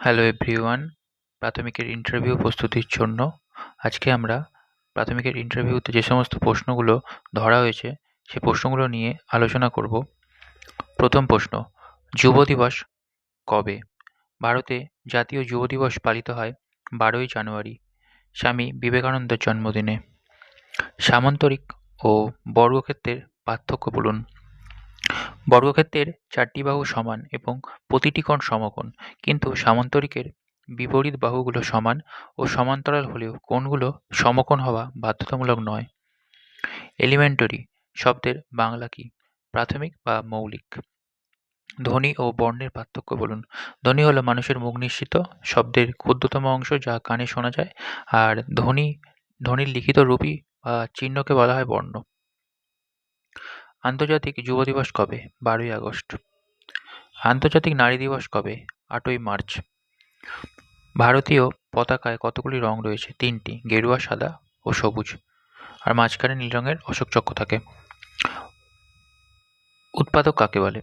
Hello everyone প্রাথমিকের interview প্রস্তুতির জন্য আজকে আমরা প্রাথমিকের ইন্টারভিউতে যে সমস্ত প্রশ্নগুলো ধরা হয়েছে, সে প্রশ্নগুলো নিয়ে আলোচনা করব। প্রথম প্রশ্ন, যুব দিবস কবে? ভারতে জাতীয় যুব দিবস পালিত হয় বারোই জানুয়ারি, স্বামী বিবেকানন্দের জন্মদিনে। সামান্তরিক ও বর্গক্ষেত্রের পার্থক্য বলুন। বর্গক্ষেত্রের চারটি বাহু সমান এবং প্রতিটি কোণ সমকোণ। কিন্তু সামান্তরিকের বিপরীত বাহুগুলো সমান ও সমান্তরাল হলেও কোণগুলো সমকোণ হওয়া বাধ্যতামূলক নয়। এলিমেন্টারি শব্দের বাংলা কি? প্রাথমিক বা মৌলিক? ধ্বনি ও বর্ণের পার্থক্য বলুন। ধ্বনি হলো মানুষের মুখ নিঃসৃত শব্দের ক্ষুদ্রতম অংশ যা কানে শোনা যায়, আর ধ্বনি, ধ্বনির লিখিত রূপই বা চিহ্নকে বলা হয় বর্ণ। আন্তর্জাতিক যুব দিবস কবে? বারোই আগস্ট। আন্তর্জাতিক নারী দিবস কবে? আটই মার্চ। ভারতীয় পতাকায় কতগুলি রং রয়েছে? তিনটি, গেরুয়া, সাদা ও সবুজ। আর মাঝখানে নীল রঙের অশোক চক্র থাকে। উৎপাদক কাকে বলে?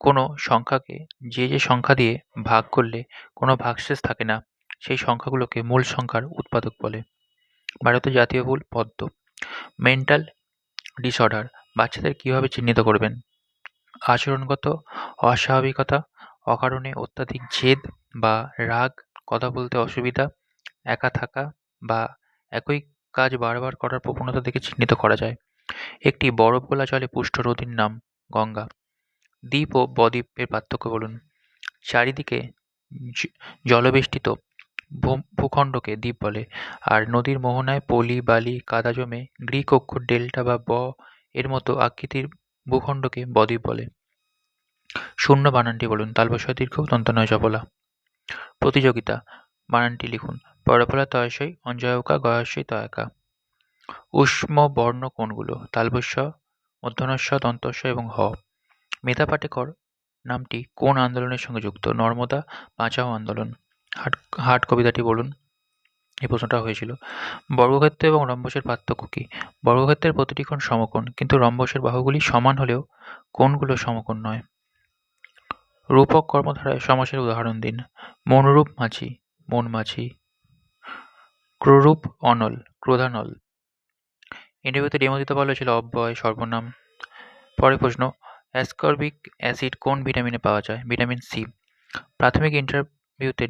কোনো সংখ্যাকে যে যে সংখ্যা দিয়ে ভাগ করলে কোনো ভাগশেষ থাকে না, সেই সংখ্যাগুলোকে মূল সংখ্যার উৎপাদক বলে। ভারতের জাতীয় ফুল পদ্ম। মেন্টাল ডিসঅর্ডার বাচ্চাদের কীভাবে চিহ্নিত করবেন? আচরণগত, অস্বাভাবিকতা, অকারণে অত্যাধিক জেদ বা রাগ, কথা বলতে অসুবিধা, একা থাকা বা একই কাজ বারবার করার প্রবণতা দেখে চিহ্নিত করা যায়। একটি বরফ গোলা জলে পুষ্ট নদীর নাম, গঙ্গা। দ্বীপ ও বদ্বীপের পার্থক্য বলুন। চারিদিকে জলবেষ্টিত ভূখণ্ডকে দ্বীপ বলে, আর নদীর মোহনায় পলি, বালি, কাদা জমে গ্রিক অক্ষর ডেল্টা বা ব এর মতো আকৃতির ভূখণ্ডকে বদ্বীপ বলে। শূন্য বানানটি বলুন তালবস্য দীর্ঘ দন্তনয় জবলা প্রতিযোগিতা, বানানটি লিখুন, পরফলা, তয়সই, অঞ্জয়কা গয়াশয় তয়াকা। উষ্ম বর্ণ কোনগুলো তালবস্য মধ্যনস্য, দন্তস্য এবং হ। মেধা পাটেকর নামটি কোন আন্দোলনের সঙ্গে যুক্ত? নর্মদা, বাঁচাও আন্দোলন। হাট হাট কবিতাটি বলুন। এই প্রশ্নটা হয়েছিল, বর্গক্ষেত্র এবং রম্বসের পার্থক্য কী? বর্গক্ষেত্রের প্রতিটি কোণ সমকোণ, কিন্তু রম্বসের বাহুগুলি সমান হলেও কোণগুলো সমকোণ নয়। রূপক কর্মধারায় সমাসের উদাহরণ দিন। মনরূপ মাছি মন মাঝি। ক্রুরূপ অনল ক্রোধানল ইন্টারভিউতে ডেমো বলা হয়েছিল অব্যয়, সর্বনাম। পরের প্রশ্ন, অ্যাসকর্বিক অ্যাসিড কোন ভিটামিনে পাওয়া যায়? Vitamin C. প্রাথমিক ইন্টারভিউতে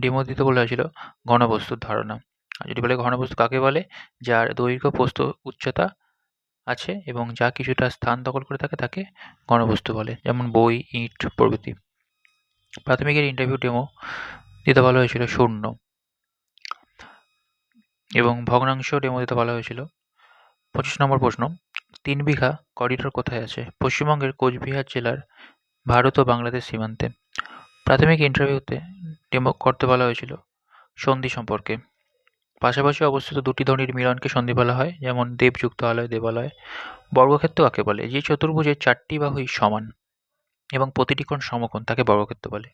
ডেমো দিতে বলা হয়েছিল ঘনবস্তুর ধারণা। আর যদি বলে ঘনবস্তু কাকে বলে? যার দৈর্ঘ্য, প্রস্থ, উচ্চতা আছে এবং যা কিছুটা স্থান দখল করে থাকে তাকে ঘনবস্তু বলে, যেমন বই, ইট, প্রভৃতি। প্রাথমিকের ইন্টারভিউ ডেমো দিতে বলা হয়েছিল শূন্য। এবং ভগ্নাংশ ডেমো দিতে বলা হয়েছিল পঁচিশ নম্বর প্রশ্ন, তিন বিঘা করিডোর কোথায় আছে? পশ্চিমবঙ্গের কোচবিহার জেলার ভারত ও বাংলাদেশ সীমান্তে। প্রাথমিক ইন্টারভিউতে ডেমো করতে বলা হয়েছিল সন্ধি সম্পর্কে। পাশাপাশি অবস্থিত দুটি ধ্বনির মিলনকে সন্ধি বলা হয়, যেমন দেবযুক্ত আলয়, দেবালয়। বর্গক্ষেত্র কাকে বলে? যে চতুর্ভুজের চারটি বাহুই সমান এবং প্রতিটি কোণ সমকোণ তাকে বর্গক্ষেত্র বলে।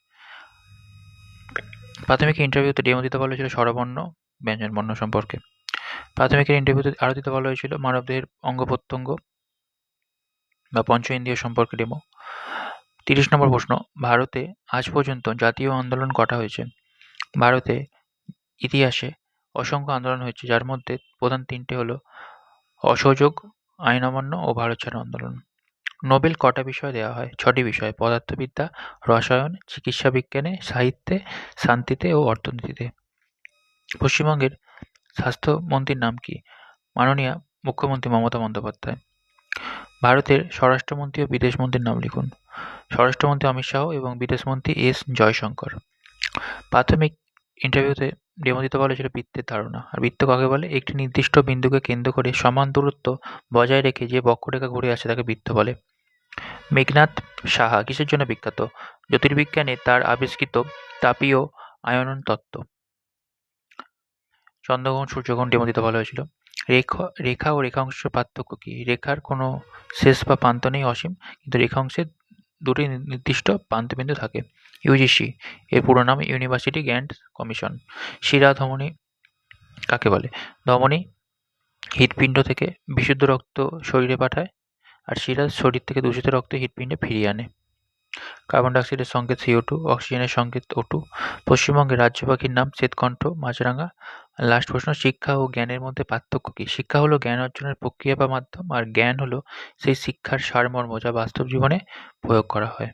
প্রাথমিক ইন্টারভিউতে ডেমো দিতে বলা হয়েছিল স্বরবর্ণ, ব্যঞ্জন বর্ণ সম্পর্কে। প্রাথমিকের ইন্টারভিউতে আরও দিতে বলা হয়েছিল মানবদেহের অঙ্গ প্রত্যঙ্গ বা পঞ্চ ইন্দ্রিয় সম্পর্কে ডেমো তিরিশ নম্বর প্রশ্ন ভারতে আজ পর্যন্ত জাতীয় আন্দোলন কটা হয়েছে? ভারতে ইতিহাসে অসংখ্য আন্দোলন হয়েছে যার মধ্যে প্রধান তিনটে হলো অসহযোগ আইন অমান্য ও ভারত ছাড়ো আন্দোলন। নোবেল কটা বিষয় দেওয়া হয়? ছটি বিষয় পদার্থবিদ্যা রসায়ন চিকিৎসা বিজ্ঞানে সাহিত্যে শান্তিতে ও অর্থনীতিতে। পশ্চিমবঙ্গের স্বাস্থ্যমন্ত্রীর নাম কি? মাননীয়া মুখ্যমন্ত্রী মমতা বন্দ্যোপাধ্যায়। ভারতের স্বরাষ্ট্রমন্ত্রী ও বিদেশমন্ত্রীর নাম লিখুন। স্বরাষ্ট্রমন্ত্রী অমিত শাহ এবং বিদেশমন্ত্রী এস জয়শঙ্কর। প্রাথমিক ইন্টারভিউতে ডেমো দিতে বলা হয়েছিল বৃত্তের ধারণা। আর বৃত্ত কাকে বলে? একটি নির্দিষ্ট বিন্দুকে কেন্দ্র করে সমান দূরত্ব বজায় রেখে যে বক্ররেখা ঘুরে আসে তাকে বৃত্ত বলে। মেঘনাথ সাহা কিসের জন্য বিখ্যাত? জ্যোতির্বিজ্ঞানে তার আবিষ্কৃত তাপীয় আয়নন তত্ত্ব। চন্দ্রগ্রহণ, সূর্যগ্রহণ ডেমো দিতে বলা হয়েছিল। রেখা রেখা ও রেখাংশের পার্থক্য কী? রেখার কোনো শেষ বা প্রান্ত নেই, অসীম। কিন্তু রেখাংশের দুটি নির্দিষ্ট প্রান্তবিন্দু থাকে। ইউজিসি এর পুরো নাম ইউনিভার্সিটি গ্র্যান্ড কমিশন শিরা ধমনী কাকে বলে? ধমনী হৃদপিণ্ড থেকে বিশুদ্ধ রক্ত শরীরে পাঠায়, আর শিরা শরীর থেকে দূষিত রক্ত হৃদপিণ্ডে ফিরিয়ে আনে। কার্বন ডাইঅক্সাইডের সংকেত সিও টু অক্সিজেনের সংকেত ও টু পশ্চিমবঙ্গের রাজ্য পাখির নাম শ্বেতকণ্ঠ, মাছরাঙা। লাস্ট প্রশ্ন, শিক্ষা ও জ্ঞানের মধ্যে পার্থক্য কী? শিক্ষা হলো জ্ঞান অর্জনের প্রক্রিয়া বা মাধ্যম, আর জ্ঞান হলো সেই শিক্ষার সারমর্ম যা বাস্তব জীবনে প্রয়োগ করা হয়।